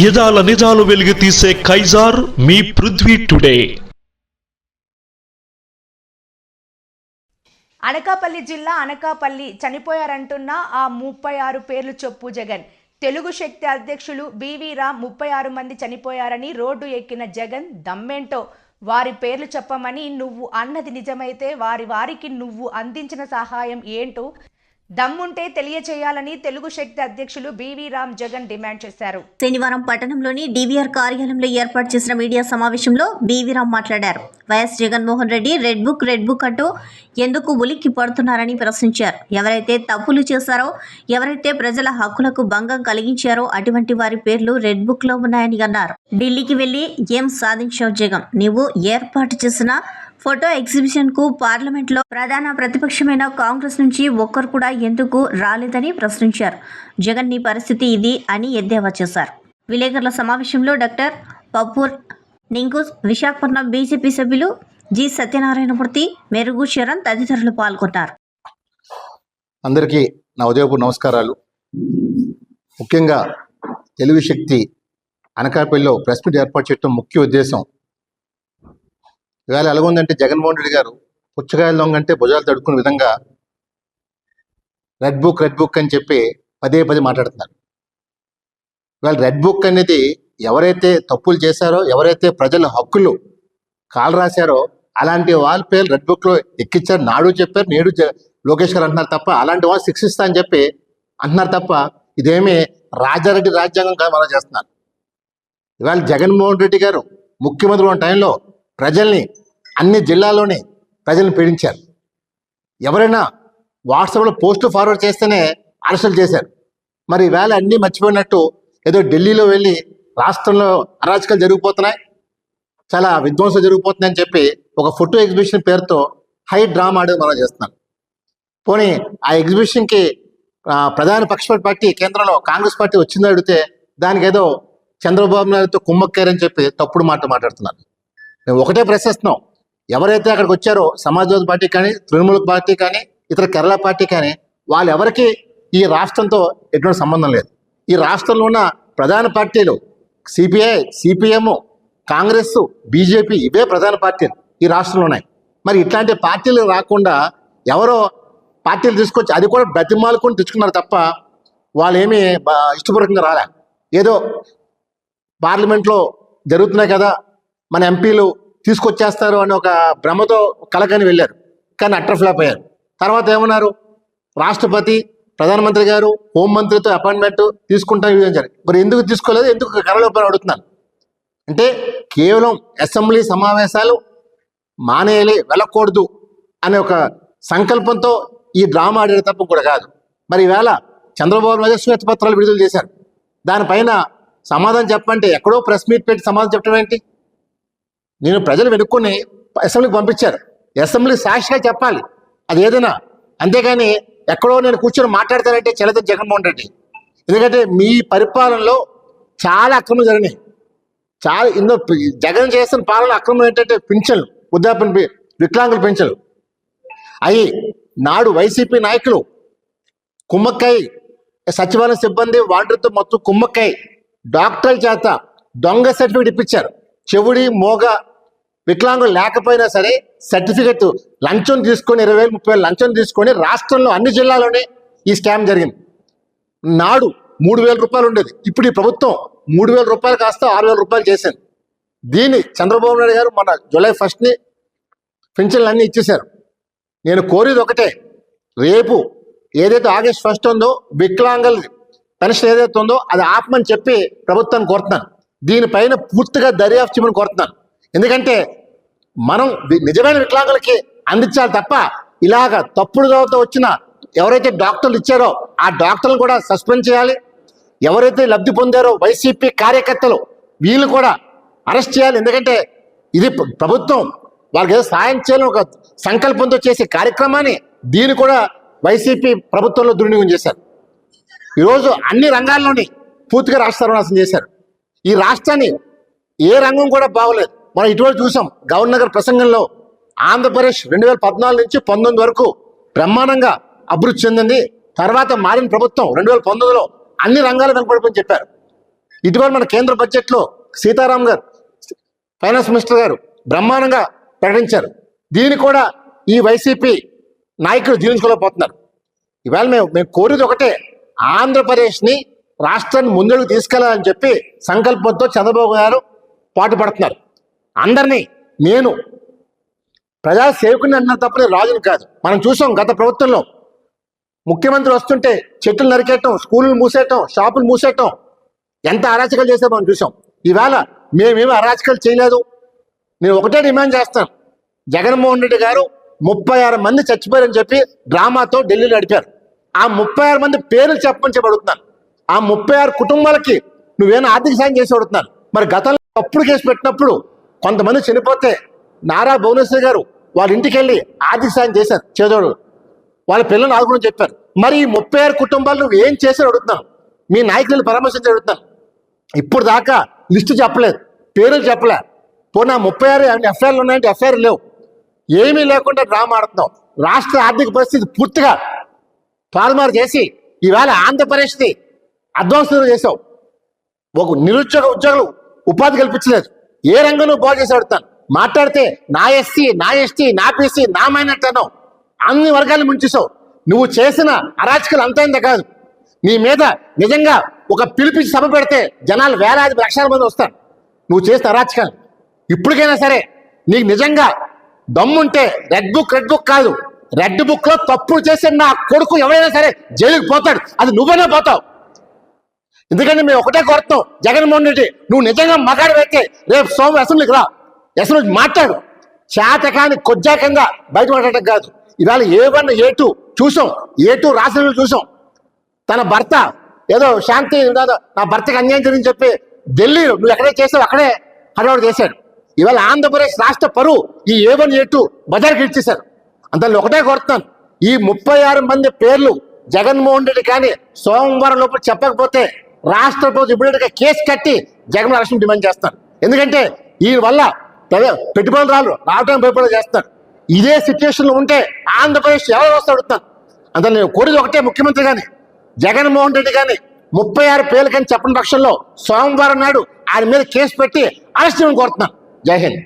యదాల నిజాలు వెలుగు తీసే కైజార్ మీ పృథ్వీ టుడే. అనకాపల్లి జిల్లా అనకాపల్లి చనిపోయారంటున్న ఆ ముప్పై ఆరు పేర్లు చెప్పు జగన్. తెలుగు శక్తి అధ్యక్షులు బీవీ రామ్ ముప్పై ఆరు మంది చనిపోయారని రోడ్డు ఎక్కిన జగన్ దమ్మేంటో? వారి పేర్లు చెప్పమని నువ్వు అన్నది నిజమైతే వారి వారికి నువ్వు అందించిన సహాయం ఏంటో? దమ్ముంటే తెలియచేయాలని తెలుగు శక్తి అధ్యక్షులు బివి రామ్ జగన్ డిమాండ్ చేశారు. శనివారం పట్టణంలోని డీవీఆర్ కార్యాలయంలో ఏర్పాటు చేసిన మీడియా సమావేశంలో బీవీరామ్ మాట్లాడారు. YS Jaganmohan Reddy red book red book అంటూ ఎందుకు ఉలిక్కి పడుతున్నారని ప్రశ్నించారు. ఎవరైతే తప్పులు చేశారో ఎవరైతే ప్రజల హక్కులకు భంగం కలిగించారో అటువంటి వారి పేర్లు రెడ్ బుక్లో ఉన్నాయని అన్నారు. ఢిల్లీకి వెళ్ళి ఏం సాధించావు జగన్? నీవు ఏర్పాటు చేసిన ఫోటో ఎగ్జిబిషన్కు పార్లమెంట్లో ప్రధాన ప్రతిపక్షమైన కాంగ్రెస్ నుంచి ఒక్కరు కూడా ఎందుకు రాలేదని ప్రశ్నించారు. జగన్ నీ పరిస్థితి ఇది అని ఎద్దేవా చేశారు. విలేకరుల సమావేశంలో డాక్టర్ పప్పూర్ నింకూస్ విశాఖపట్నం బీజేపీ సభ్యులు జి. సత్యనారాయణమూర్తి మెరుగు శరణ్ తదితరులు పాల్గొన్నారు. అందరికీ నా ఉదయపు నమస్కారాలు. ముఖ్యంగా తెలుగు శక్తి అనకాపల్లిలో ప్రెస్ మీట్ ఏర్పాటు చేయడం ముఖ్య ఉద్దేశం ఇవాళ ఎలాగుందంటే జగన్మోహన్ రెడ్డి గారు పుచ్చకాయల దొంగ అంటే భుజాలు తడుకునే విధంగా రెడ్ బుక్ రెడ్ బుక్ అని చెప్పి పదే పదే మాట్లాడుతున్నారు. ఇవాళ రెడ్ బుక్ అనేది ఎవరైతే తప్పులు చేశారో ఎవరైతే ప్రజల హక్కులు కాలు రాశారో అలాంటి వాళ్ళ పేరు రెడ్ బుక్లో ఎక్కించారు నాడు చెప్పారు నేడు లోకేష్ గారు అంటున్నారు తప్ప అలాంటి వాళ్ళు శిక్షిస్తా అని చెప్పి అంటున్నారు తప్ప ఇదేమి రాజారెడ్డి రాజ్యాంగం కాదు మనం చేస్తున్నారు. ఇవాళ జగన్మోహన్ రెడ్డి గారు ముఖ్యమంత్రి ఉన్న టైంలో ప్రజల్ని అన్ని జిల్లాల్లోనే ప్రజల్ని పీడించారు. ఎవరైనా వాట్సాప్లో పోస్ట్ ఫార్వర్డ్ చేస్తేనే అరెస్టులు చేశారు. మరి వేళ అన్నీ మర్చిపోయినట్టు ఏదో ఢిల్లీలో వెళ్ళి రాష్ట్రంలో అరాచకాలు జరిగిపోతున్నాయి చాలా విధ్వంసం జరిగిపోతుందని చెప్పి ఒక ఫోటో ఎగ్జిబిషన్ పేరుతో హై డ్రామా ఆడేది మనం చేస్తున్నాం. పోనీ ఆ ఎగ్జిబిషన్కి ప్రధాన పక్ష పార్టీ కేంద్రంలో కాంగ్రెస్ పార్టీ వచ్చిందో అడిగితే దానికి ఏదో చంద్రబాబు నాయుడుతో కుమ్మక్కారని చెప్పి తప్పుడు మాట మాట్లాడుతున్నారు. మేము ఒకటే ప్రశ్నిస్తున్నాం ఎవరైతే అక్కడికి వచ్చారో సమాజ్వాదీ పార్టీ కానీ తృణమూల పార్టీ కానీ ఇతర కేరళ పార్టీ కానీ వాళ్ళు ఎవరికి ఈ రాష్ట్రంతో ఎటువంటి సంబంధం లేదు. ఈ రాష్ట్రంలో ఉన్న ప్రధాన పార్టీలు సిపిఐ సిపిఎం కాంగ్రెస్ బీజేపీ ఇవే ప్రధాన పార్టీలు ఈ రాష్ట్రంలో ఉన్నాయి. మరి ఇట్లాంటి పార్టీలు రాకుండా ఎవరో పార్టీలు తీసుకొచ్చి అది కూడా బ్రతిమాలుకొని తెచ్చుకున్నారు తప్ప వాళ్ళు ఏమీ ఇష్టపూర్వకంగా రాలే. ఏదో పార్లమెంట్లో జరుగుతున్నాయి కదా మన ఎంపీలు తీసుకొచ్చేస్తారు అని ఒక భ్రమతో కలకని వెళ్ళారు. కానీ అట్టర్ఫ్లాప్ అయ్యారు. తర్వాత ఏమన్నారు? రాష్ట్రపతి ప్రధానమంత్రి గారు హోంమంత్రితో అపాయింట్మెంట్ తీసుకుంటాం విధించారు మరి ఎందుకు తీసుకోలేదు? ఎందుకు కరలోపని అడుగుతున్నాను అంటే కేవలం అసెంబ్లీ సమావేశాలు మానేయాలి వెళ్ళకూడదు అనే ఒక సంకల్పంతో ఈ డ్రామా ఆడే తప్ప కూడా కాదు. మరి ఈవేళ చంద్రబాబు నాయుడు శ్వేతపత్రాలు విడుదల చేశారు. దానిపైన సమాధానం చెప్పంటే ఎక్కడో ప్రెస్ మీట్ పెట్టి సమాధానం చెప్పడం ఏంటి? నేను ప్రజలు వెనుక్కొని అసెంబ్లీకి పంపించారు. అసెంబ్లీ సాక్షిగా చెప్పాలి. అది ఏదైనా. అంతేగాని ఎక్కడో నేను కూర్చొని మాట్లాడతానంటే చెల్లదు జగన్మోహన్ రెడ్డి. ఎందుకంటే మీ పరిపాలనలో చాలా అక్రమం జరిగినాయి. చాలా ఇందులో జగన్ చేసిన పాలన అక్రమం ఏంటంటే పింఛన్లు వృద్ధాప్య పి- వికలాంగుల పింఛన్లు. అవి నాడు వైసీపీ నాయకులు కుమ్మక్కై సచివాలయ సిబ్బంది వాంటర్తో మొత్తం కుమ్మక్కై డాక్టర్ల చేత దొంగ సర్టిఫికేట్ ఇప్పించారు. చెవుడి మోగ వికలాంగులు లేకపోయినా సరే సర్టిఫికెట్ లంచం తీసుకొని ఇరవై వేలు ముప్పై వేలు లంచం తీసుకొని రాష్ట్రంలో అన్ని జిల్లాలోనే ఈ స్కామ్ జరిగింది. నాడు మూడు వేల రూపాయలు ఉండేది. ఇప్పుడు ఈ ప్రభుత్వం మూడు వేల రూపాయలు కాస్త ఆరు వేల రూపాయలు చేసింది. దీన్ని చంద్రబాబు నాయుడు గారు మన జూలై ఫస్ట్ని పెన్షన్లు అన్నీ ఇచ్చేశారు. నేను కోరేది ఒకటే. రేపు ఏదైతే ఆగస్ట్ ఫస్ట్ ఉందో వికలాంగుల పెన్షన్ ఏదైతే ఉందో అది ఆపమని చెప్పి ప్రభుత్వాన్ని కోరుతున్నాను. దీనిపైన పూర్తిగా దర్యాప్తు చేయమని కోరుతున్నాను. ఎందుకంటే మనం నిజమైన వికలాంగులకి అందించాలి తప్ప ఇలాగ తప్పుడు దోవతో వచ్చిన ఎవరైతే డాక్టర్లు ఇచ్చారో ఆ డాక్టర్లు కూడా సస్పెండ్ చేయాలి. ఎవరైతే లబ్ధి పొందారో వైసీపీ కార్యకర్తలు వీళ్ళు కూడా అరెస్ట్ చేయాలి. ఎందుకంటే ఇది ప్రభుత్వం వాళ్ళకి ఏదో సాయం చేయాలని ఒక సంకల్పంతో చేసే కార్యక్రమాన్ని దీన్ని కూడా వైసీపీ ప్రభుత్వంలో దుర్వినియోగం చేశారు. ఈరోజు అన్ని రంగాల్లోని పూర్తిగా రాష్ట్ర సర్వనాశనం చేశారు. ఈ రాష్ట్రాన్ని ఏ రంగం కూడా బాగోలేదు. మనం ఇటువంటి చూసాం గవర్నర్ ప్రసంగంలో ఆంధ్రప్రదేశ్ రెండు వేల పద్నాలుగు నుంచి పంతొమ్మిది వరకు బ్రహ్మాండంగా అభివృద్ధి చెందింది. తర్వాత మారిన ప్రభుత్వం రెండు వేల పంతొమ్మిదిలో అన్ని రంగాలు కనపడిపోయి చెప్పారు. ఇటీవల మన కేంద్ర బడ్జెట్లో సీతారాం గారు ఫైనాన్స్ మినిస్టర్ గారు బ్రహ్మాండంగా ప్రకటించారు. దీన్ని కూడా ఈ వైసీపీ నాయకులు జీర్ణించుకోలేకపోతున్నారు. ఇవాళ మేము మేము కోరేది ఒకటే ఆంధ్రప్రదేశ్ని రాష్ట్రాన్ని ముందడుగు తీసుకెళ్ళాలని చెప్పి సంకల్పంతో చంద్రబాబు గారు పాటుపడుతున్నారు. అందరినీ. నేను ప్రజా సేవకుని అన్న తప్పని రాజుని కాదు. మనం చూసాం గత ప్రభుత్వంలో ముఖ్యమంత్రి వస్తుంటే చెట్లు నరికేయటం స్కూళ్ళు మూసేయటం షాపులు మూసేయటం ఎంత అరాచకాలు చేసామో మనం చూసాం. ఈవేళ మేమేమి అరాచకాలు చేయలేదు. నేను ఒకటే డిమాండ్ చేస్తాను. జగన్మోహన్ రెడ్డి గారు ముప్పై ఆరు మంది చచ్చిపోయారని చెప్పి డ్రామాతో ఢిల్లీలో నడిపారు. ఆ ముప్పై ఆరు మంది పేర్లు చెప్పమని చెప్పి అడుగుతున్నాను ఆ ముప్పై ఆరు కుటుంబాలకి నువ్వేనా ఆర్థిక సాయం చేసి అడుగుతున్నాను మరి గతంలో తప్పుడు కేసు పెట్టినప్పుడు కొంతమంది చనిపోతే నారా భువనేశ్వర్ గారు వాళ్ళ ఇంటికి వెళ్ళి ఆర్థిక సాయం చేశారు. చేదోడు. వాళ్ళ పిల్లలు ఆదుకుని చెప్పారు. మరి ఈ ముప్పై ఆరు కుటుంబాలు నువ్వు ఏం చేశారు అడుగుతున్నాను. మీ నాయకులను పరామర్శించి అడుగుతున్నాను. ఇప్పుడు దాకా లిస్టు చెప్పలేదు. పేర్లు చెప్పలే. పోనా ముప్పై ఆరు ఎఫ్ఐఆర్లు ఉన్నాయంటే ఎఫ్ఐఆర్ లేవు. ఏమీ లేకుండా డ్రామా ఆడుతున్నావు. రాష్ట్ర ఆర్థిక పరిస్థితి పూర్తిగా తారుమారు చేసి ఈవేళ ఆంధ్రప్రదేశ్ని అధ్వంసం చేసావు ఒక నిరుద్యోగ ఉద్యోగులు ఉపాధి కల్పించలేదు. ఏ రంగంలో బాగు చేసి అడుగుతాను. మాట్లాడితే నా ఎస్సీ నా ఎస్టీ నా పీసీ నా మైనార్టీ అన్నావు. అన్ని వర్గాలు ముంచేసావు నువ్వు చేసిన అరాచకాలు అంతైందా కాదు. నీ మీద నిజంగా ఒక పిలిపించి సభ పెడితే జనాలు వేలాది లక్షల మంది వస్తారు. నువ్వు చేసిన అరాచకాలు. ఇప్పటికైనా సరే నీకు నిజంగా దమ్ముంటే రెడ్ బుక్ రెడ్ బుక్ కాదు. రెడ్ బుక్లో తప్పులు చేసే నా కొడుకు ఎవరైనా సరే జైలుకి పోతాడు. అది నువ్వైనా పోతావు. ఎందుకంటే మేము ఒకటే కోరుతాం జగన్మోహన్ రెడ్డి నువ్వు నిజంగా మగాడు అయితే రేపు సోమ అసెంబ్లీకి రా. అసెంబ్లీ మాట్లాడు. శాతకాన్ని కొజ్జాకంగా బయట మాట్లాడటం కాదు. ఇవాళ ఏ వన్ ఏ టూ చూసాం. ఏ టూ రాసిన చూసాం. తన భర్త ఏదో శాంతి నా భర్తకి అన్యాయం జరిగింది చెప్పి ఢిల్లీ నువ్వు ఎక్కడే చేసావు అక్కడే హడావుడు చేశాడు. ఇవాళ ఆంధ్రప్రదేశ్ రాష్ట్ర పరువు ఈ ఏ వన్ ఏ టూ బజార్కి ఇచ్చేశారు అందులో ఒకటే కోరుతున్నాను. ఈ ముప్పై ఆరు మంది పేర్లు జగన్మోహన్ రెడ్డి కానీ సోమవారం లోపల చెప్పకపోతే రాష్ట్ర ప్రభుత్వం ఇప్పుడేటగా కేసు కట్టి జగన్ అరెస్ట్ డిమాండ్ చేస్తారు. ఎందుకంటే ఈ వల్ల పెట్టుబడులు రాలు రావడానికి పెట్టుబడులు చేస్తారు. ఇదే సిచ్యువేషన్లో ఉంటే ఆంధ్రప్రదేశ్ ఎవరు వస్తే అడుగుతాను అంత నేను కోరిది ఒకటే ముఖ్యమంత్రి కానీ జగన్మోహన్ రెడ్డి కానీ ముప్పై ఆరు పేర్లు కానీ చెప్పని పక్షంలో సోమవారం నాడు ఆయన మీద కేసు పెట్టి అరెస్ట్ చేయమని కోరుతున్నాను. జై హింద్.